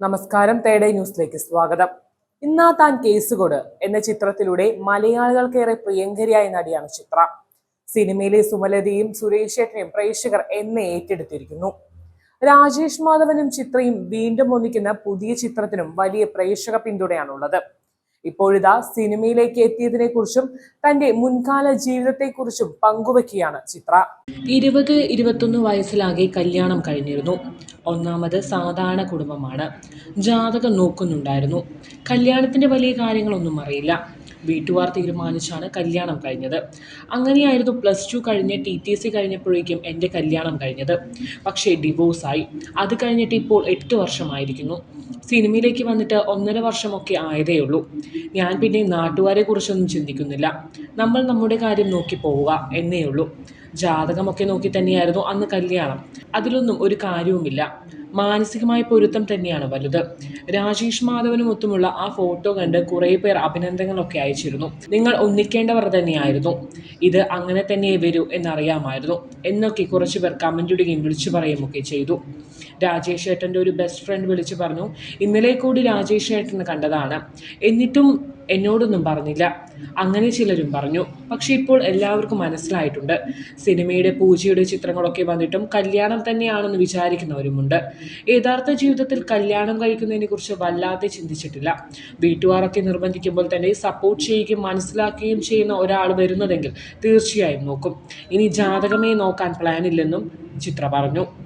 നമസ്കാരം തേടേ ന്യൂസിലേക്ക് സ്വാഗതം. ഇന്നാ താൻ കേസുകൊട് എന്ന ചിത്രത്തിലൂടെ മലയാളികൾക്കേറെ പ്രിയങ്കരിയായ നടിയാണ് ചിത്ര. സിനിമയിലെ സുമലതയും സുരേഷ് ഏട്ടനെയും പ്രേക്ഷകർ എന്നെ ഏറ്റെടുത്തിരിക്കുന്നു. രാജേഷ് മാധവനും ചിത്രയും വീണ്ടും ഒന്നിക്കുന്ന പുതിയ ചിത്രത്തിനും വലിയ പ്രേക്ഷക പിന്തുണയാണുള്ളത്. ഇപ്പോഴിതാ സിനിമയിലേക്ക് എത്തിയതിനെ കുറിച്ചും തന്റെ മുൻകാല ജീവിതത്തെക്കുറിച്ചും പങ്കുവെക്കുകയാണ് ചിത്ര. ഇരുപത് ഇരുപത്തൊന്ന് വയസ്സിലാകെ കല്യാണം കഴിഞ്ഞിരുന്നു. ഒന്നാമത് സാധാരണ കുടുംബമാണ്. ജാതകം നോക്കുന്നുണ്ടായിരുന്നു. കല്യാണത്തിന്റെ വലിയ കാര്യങ്ങളൊന്നും അറിയില്ല. വീട്ടുകാർ തീരുമാനിച്ചാണ് കല്യാണം കഴിഞ്ഞത്. അങ്ങനെയായിരുന്നു പ്ലസ് ടു കഴിഞ്ഞ് ടി ടി സി കഴിഞ്ഞപ്പോഴേക്കും എന്റെ കല്യാണം കഴിഞ്ഞത്. പക്ഷേ ഡിവോഴ്സായി. അത് കഴിഞ്ഞിട്ട് ഇപ്പോൾ എട്ട് വർഷമായിരിക്കുന്നു. സിനിമയിലേക്ക് വന്നിട്ട് ഒന്നര വർഷമൊക്കെ ആയതേ ഉള്ളൂ. ഞാൻ പിന്നെ നാട്ടുകാരെ കുറിച്ചൊന്നും ചിന്തിക്കുന്നില്ല. നമ്മൾ നമ്മുടെ കാര്യം നോക്കി പോവുക എന്നേ ഉള്ളൂ. ജാതകമൊക്കെ നോക്കി തന്നെയായിരുന്നു അന്ന് കല്യാണം. അതിലൊന്നും ഒരു കാര്യവുമില്ല. മാനസികമായ പൊരുത്തം തന്നെയാണ് വലുത്. രാജേഷ് മാധവനും ഒത്തുമുള്ള ആ ഫോട്ടോ കണ്ട് കുറേ പേർ അഭിനന്ദനങ്ങളൊക്കെ അയച്ചിരുന്നു. നിങ്ങൾ ഒന്നിക്കേണ്ടവർ തന്നെയായിരുന്നു. ഇത് അങ്ങനെ തന്നെ വരൂ എന്നറിയാമായിരുന്നു. എന്നൊക്കെ കുറച്ച് പേർ ഇടുകയും വിളിച്ചു പറയുകയൊക്കെ ചെയ്തു. രാജേഷ് ഏട്ടന്റെ ഒരു ബെസ്റ്റ് ഫ്രണ്ട് വിളിച്ച് പറഞ്ഞു ഇന്നലെ കൂടി രാജേഷ് ഏട്ടനെ കണ്ടതാണ്. എന്നിട്ടും എന്നോടൊന്നും പറഞ്ഞില്ല. അങ്ങനെ ചിലരും പറഞ്ഞു. പക്ഷെ ഇപ്പോൾ എല്ലാവർക്കും മനസ്സിലായിട്ടുണ്ട്. സിനിമയുടെ പൂജയുടെ ചിത്രങ്ങളൊക്കെ വന്നിട്ടും കല്യാണം തന്നെയാണെന്ന് വിചാരിക്കുന്നവരുമുണ്ട്. യഥാർത്ഥ ജീവിതത്തിൽ കല്യാണം കഴിക്കുന്നതിനെക്കുറിച്ച് വല്ലാതെ ചിന്തിച്ചിട്ടില്ല. വീട്ടുകാരൊക്കെ നിർബന്ധിക്കുമ്പോൾ തന്നെ സപ്പോർട്ട് ചെയ്യുകയും മനസ്സിലാക്കുകയും ചെയ്യുന്ന ഒരാൾ വരുന്നതെങ്കിൽ തീർച്ചയായും നോക്കും. ഇനി ജാതകമേ നോക്കാൻ പ്ലാനില്ലെന്നും ചിത്ര പറഞ്ഞു.